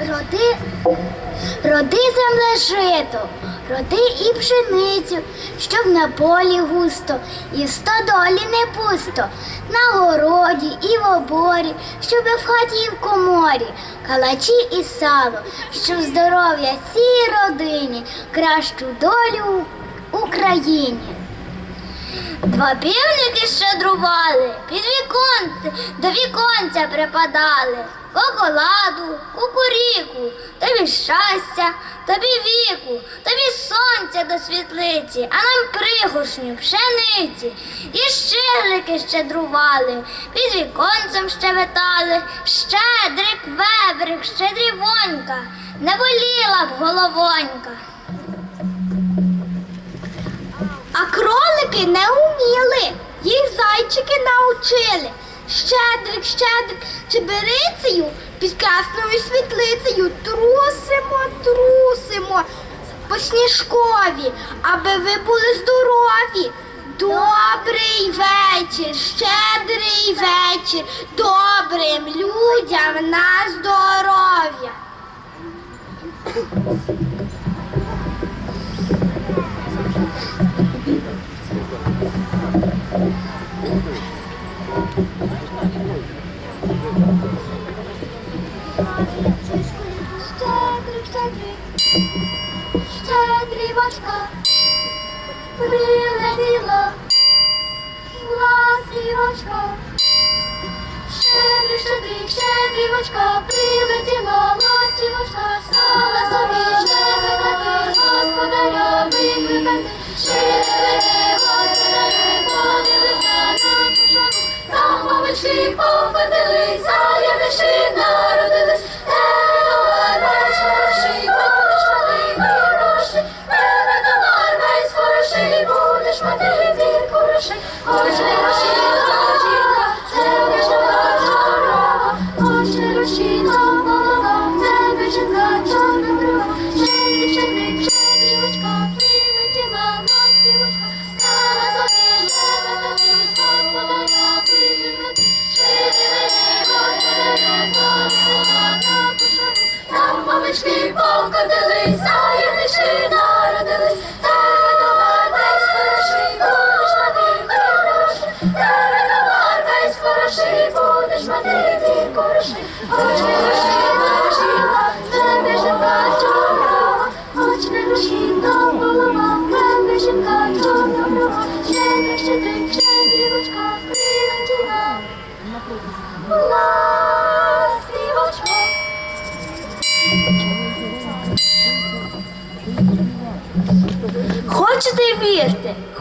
Роди, роди земле жито, роди і пшеницю, щоб на полі густо, і в стодолі не пусто, на городі і в оборі, щоб в хаті і в коморі, калачі і сало, щоб здоров'я цій родині, кращу долю Україні. Два півники щедрували, під віконце, до віконця припадали. Коколаду, кукуріку, тобі щастя, тобі віку, тобі сонця до світлиці, а нам пригоршню пшениці. І щиглики щедрували, під віконцем щебетали, щедрик, вебрик, щедрівонька, не боліла б головонька. Кролики не уміли, їх зайчики научили. Щедрик, щедрик, чеберицею під красною світлицею трусимо, трусимо по сніжкові, аби ви були здорові. Добрий вечір, щедрий вечір, добрим людям на здоров'я. Щедрик, щедрик, щедрівочка, прилетіла, ластівочка. Щедрик, щедрик, щедрівочка, прилетіла, ластівочка, стала собі щебетати, господаря викликати. Щедрики, господари, поділися на шану, там овечки покотились,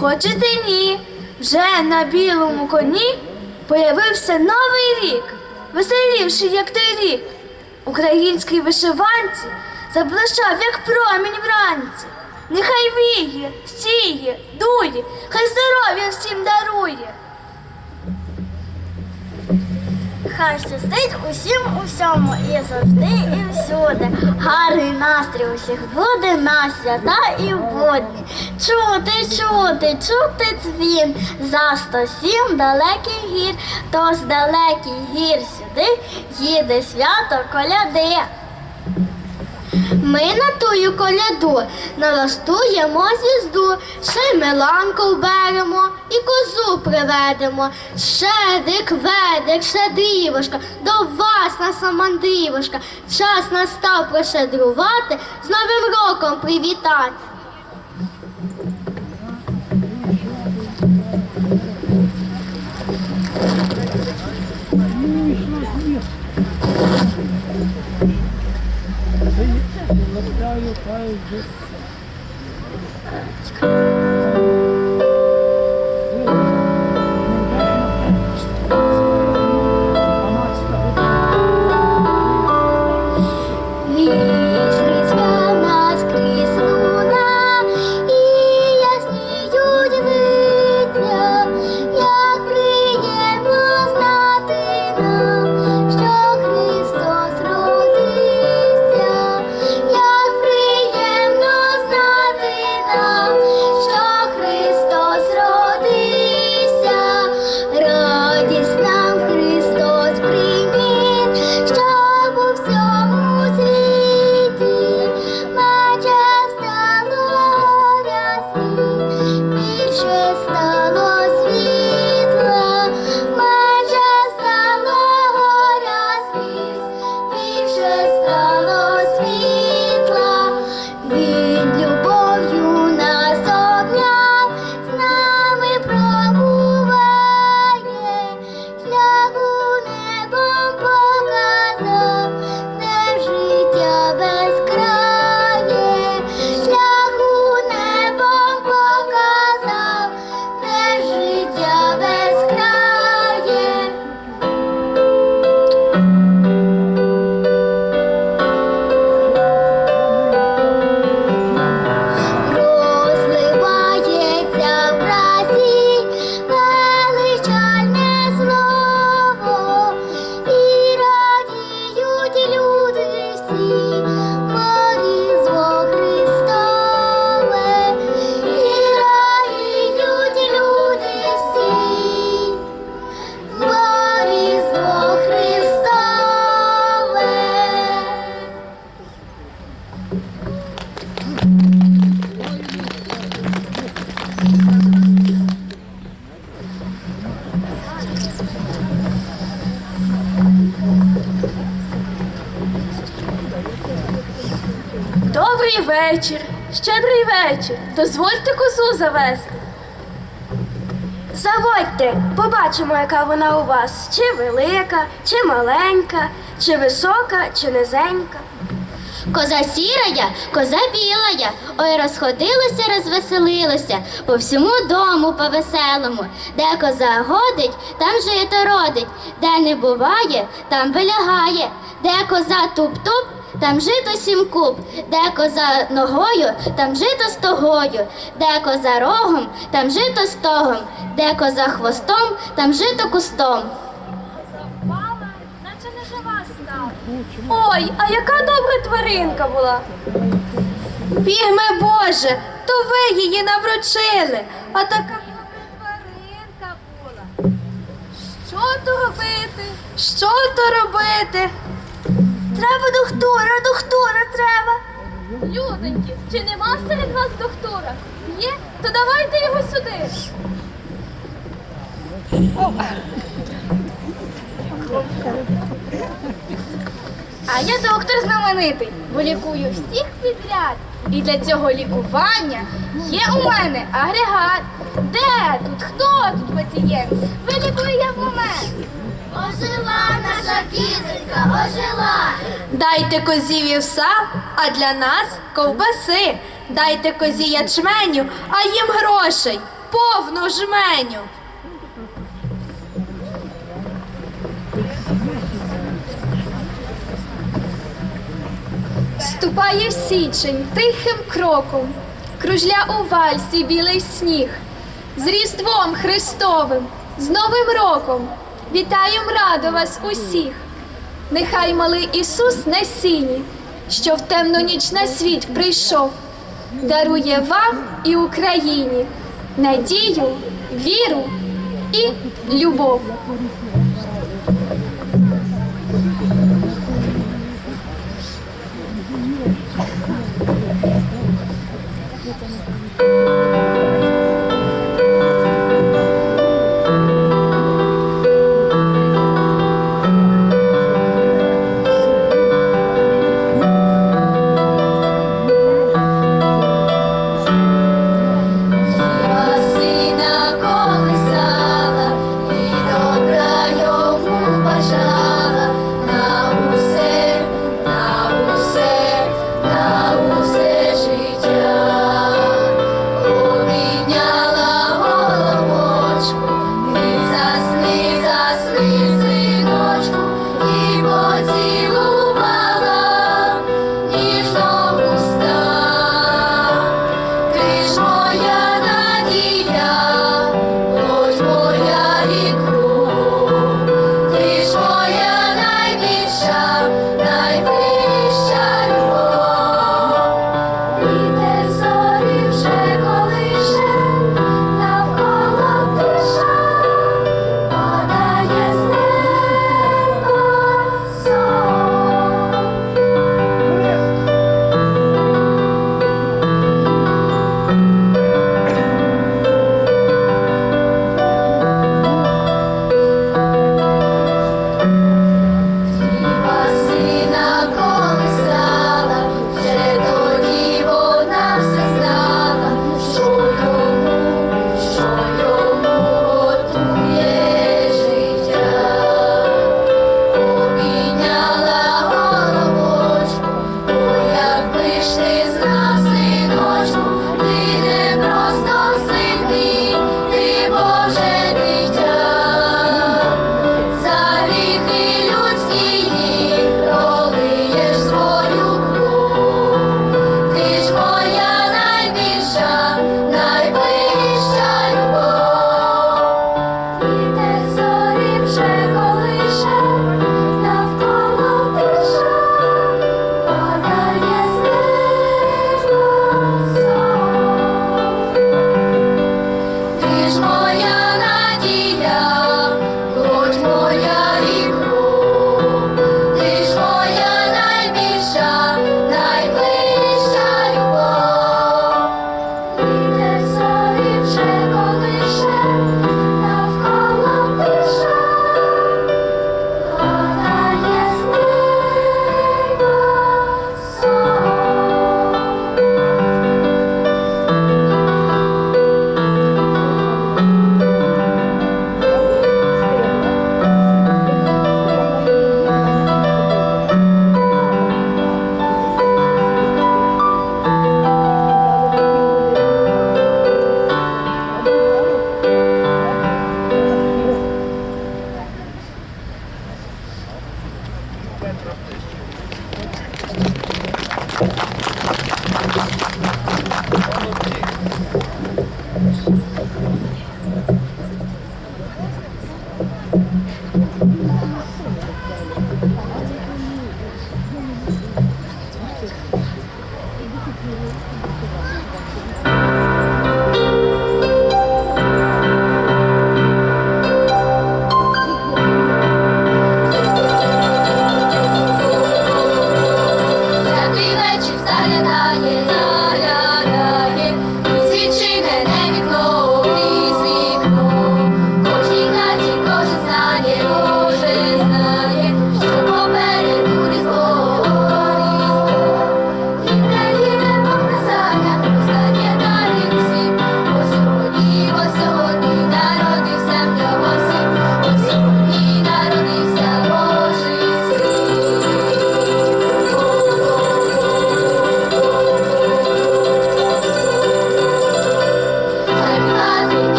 хочете ні. Вже на білому коні появився новий рік, веселівший, як той рік. Український вишиванці заблищав, як промінь вранці. Нехай віє, сіє, дує, хай здоров'я всім дарує. Хай щастить усім усьому і завжди, і всюди. Гарний настрій усіх буде на свята і будні. Чути, чути, чути дзвін за 107 далеких гір, то з далеких гір сюди їде свято коляди. Ми на тую коляду налаштуємо звізду, ще меланку вберемо і козу приведемо. Щедрик, ведик, щедрівошка, до вас на мандрівошка. Час настав прошедрувати, з Новим роком привітати. Yeah. Добрий вечір, щедрий вечір. Дозвольте козу завести. Заводьте, побачимо, яка вона у вас. Чи велика, чи маленька, чи висока, чи низенька. Коза сірая, коза білая, ой, розходилося, розвеселилося, по всьому дому по-веселому. Де коза годить, там жито родить, де не буває, там вилягає, де коза туп-туп, там жито сім куб, де коза ногою, там жито стогою, де коза рогом, там жито стогом, де коза хвостом, там жито кустом. Ой, а яка добра тваринка була. Бігме Боже, то ви її навручили, а така добра тваринка була. Що то робити? Що то робити? Треба доктора, доктора треба. Люденьки, чи нема серед вас доктора? Є? То давайте його сюди. А я доктор знаменитий, бо лікую всіх підряд. І для цього лікування є у мене агрегат. Де тут? Хто тут пацієнт? Вилікую я в момент. Ожила наша кізонька, ожила. Дайте козі вівса, а для нас ковбаси. Дайте козі ячменю, а їм грошей, повну жменю. Ступає січень тихим кроком, кружля у вальсі білий сніг. З Різдвом Христовим, з Новим роком вітаєм радо вас усіх. Нехай малий Ісус на сіні, що в темну ніч на світ прийшов, дарує вам і Україні надію, віру і любов. Сина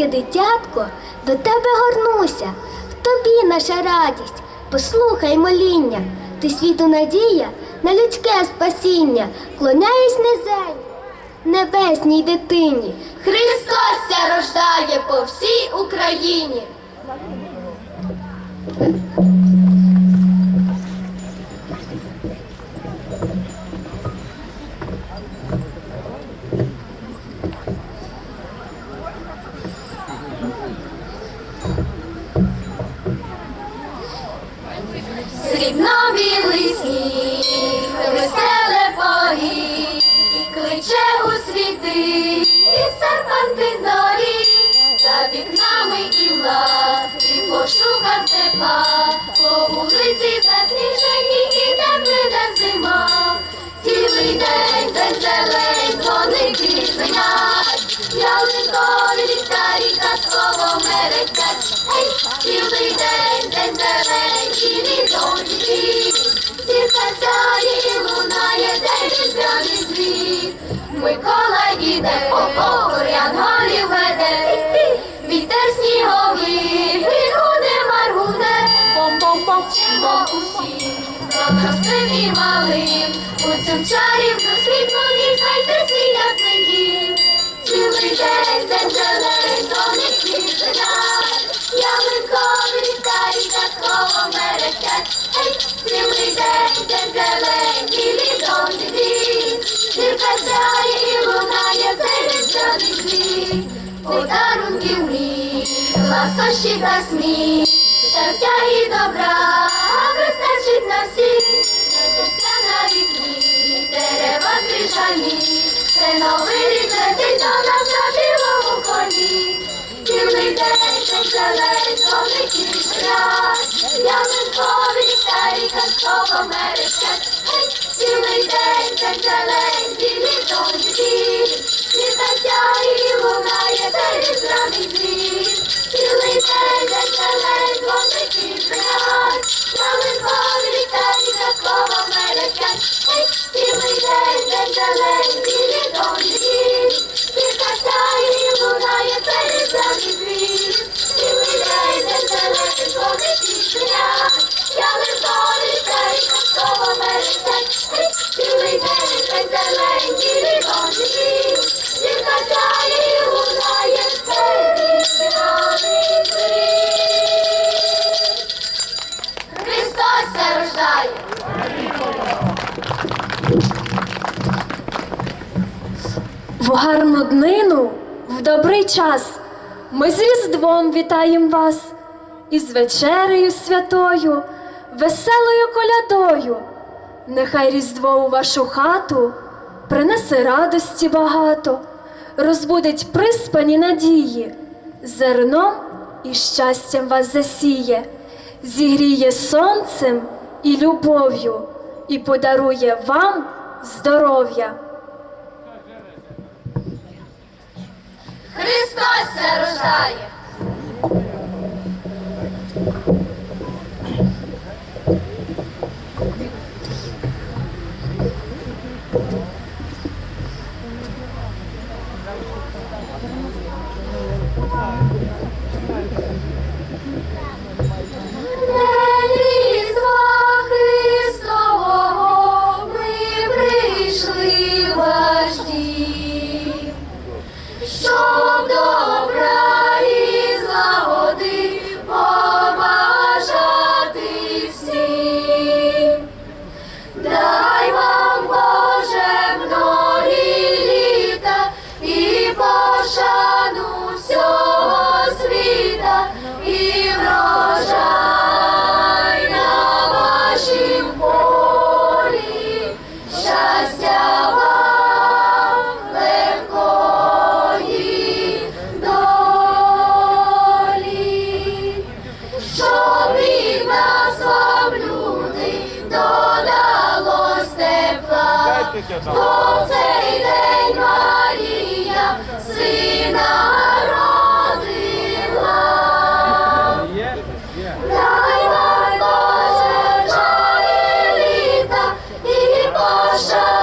маленьке дитятко, до тебе горнуся. В тобі наша радість, послухай моління, ти світу надія на людське спасіння, клоняюсь низень, небесній дитині. Христос ся рождає по всій Україні. Микола іде, о-о, янголів веде, вітер сніговий, вигуде, маргуде, бом-бом-бом, вчимо усі, дорослим і малим, у цю чарівну світлу ніч знайти свій. Цілий день, день зелень, донечки звенять, ялинкові ліхтарі казково мерехтять. Ей, цілий день, день зелень, білі доньки, зірка сяє і лунає. Подарунків мій, ласощі та сміх, щастя і добра, вистачить на всіх. Небеся на вікні, дерева крижані, це новий рік летить до нас на білому коні. Цілий день, зелень, соники сплять, ялинкові ліхтарі казково мерехтять. Ей, Цілий день, день зелень, білі доньки, світаться і лунає цей різдвяний двір. Цілий день, день зелень, дзвоники Американ, Ой, цілий день, день зелений, відомий світ, Він і лунає перед нами світ. Цілий день, день зелений, ходить Я виходжуся і качав Американ, Ой, цілий день, день зелений, відомий світ, Він і лунає перед нами світ. Христос зарождає. В гарну днину, в добрий час ми з Різдвом вітаємо вас і з вечерею святою, веселою колядою. Нехай Різдво у вашу хату принесе радості багато, розбудить приспані надії, зерном і щастям вас засіє, зігріє сонцем і любов'ю і подарує вам здоров'я. Христос зарождає! Russia.